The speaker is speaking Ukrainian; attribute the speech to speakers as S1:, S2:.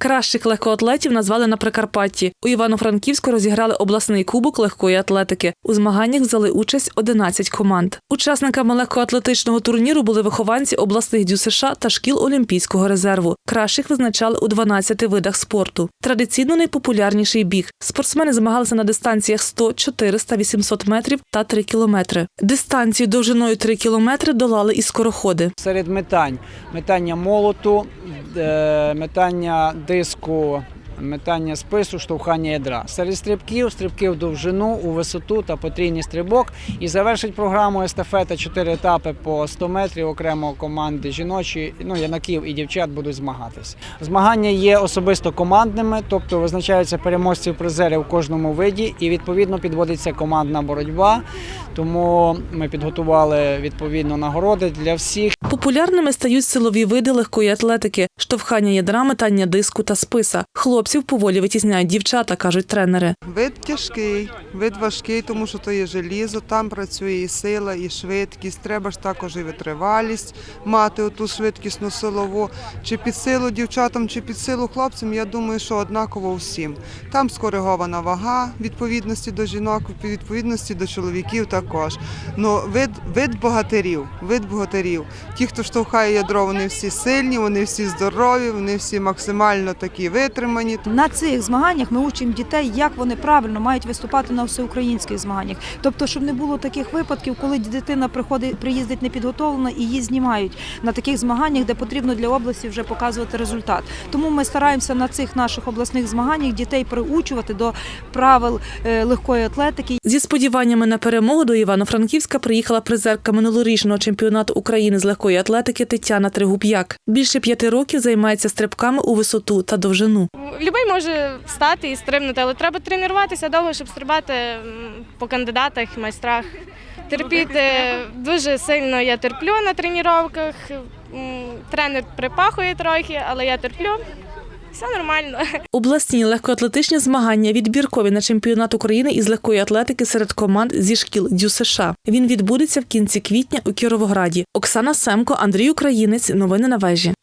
S1: Кращих легкоатлетів назвали на Прикарпатті. У Івано-Франківську розіграли обласний кубок легкої атлетики. У змаганнях взяли участь 11 команд. Учасниками легкоатлетичного турніру були вихованці обласних ДЮСШ та шкіл Олімпійського резерву. Кращих визначали у 12 видах спорту. Традиційно найпопулярніший біг. Спортсмени змагалися на дистанціях 100, 400, 800 метрів та 3 кілометри. Дистанцію довжиною 3 кілометри долали і скороходи.
S2: Серед метань метання молоту, метання диску, метання спису, штовхання ядра. Серед стрибків, стрибки в довжину, у висоту та потрійний стрибок. І завершить програму естафета 4 етапи по 100 метрів окремо команди жіночі, ну юнаків і дівчат будуть змагатися. Змагання є особисто командними, тобто визначаються переможці призери в кожному виді, і відповідно підводиться командна боротьба. Тому ми підготували відповідно нагороди для всіх.
S1: Популярними стають силові види легкої атлетики, штовхання ядра, метання диску та списа. Хлопців поволі витісняють дівчата, кажуть тренери.
S3: Вид тяжкий, вид важкий, тому що то є желізо, там працює і сила, і швидкість. Треба ж також і витривалість мати оту швидкісну силову. Чи під силу дівчатам, чи під силу хлопцям, я думаю, що однаково всім. Там скоригована вага відповідності до жінок, відповідності до чоловіків також. Ну, вид, вид богатирів, вид богатирів. Ті, хто штовхає ядро, вони всі сильні, вони всі здорові, вони всі максимально такі витримані.
S4: На цих змаганнях ми учимо дітей, як вони правильно мають виступати на всеукраїнських змаганнях. Тобто, щоб не було таких випадків, коли дитина приходить, приїздить непідготовлена і її знімають на таких змаганнях, де потрібно для області вже показувати результат. Тому ми стараємося на цих наших обласних змаганнях дітей приучувати до правил е, легкої атлетики.
S1: Зі сподіваннями на перемогу до Івано-Франківська приїхала призерка минулорічного чемпіонату України з легкої атлетики Тетяна Тригуб'як. Більше п'яти років займається стрибками у висоту та довжину.
S5: Любий може встати і стрибнути, але треба тренуватися довго, щоб стрибати по кандидатах, майстрах. Терпіти дуже сильно я терплю на тренуваннях. Тренер припахує трохи, але я терплю. Все нормально.
S1: Обласні легкоатлетичні змагання відбіркові на чемпіонат України із легкої атлетики серед команд зі шкіл ДЮСШ. США. Він відбудеться в кінці квітня у Кіровограді. Оксана Семко, Андрій Українець. Новини на вежі.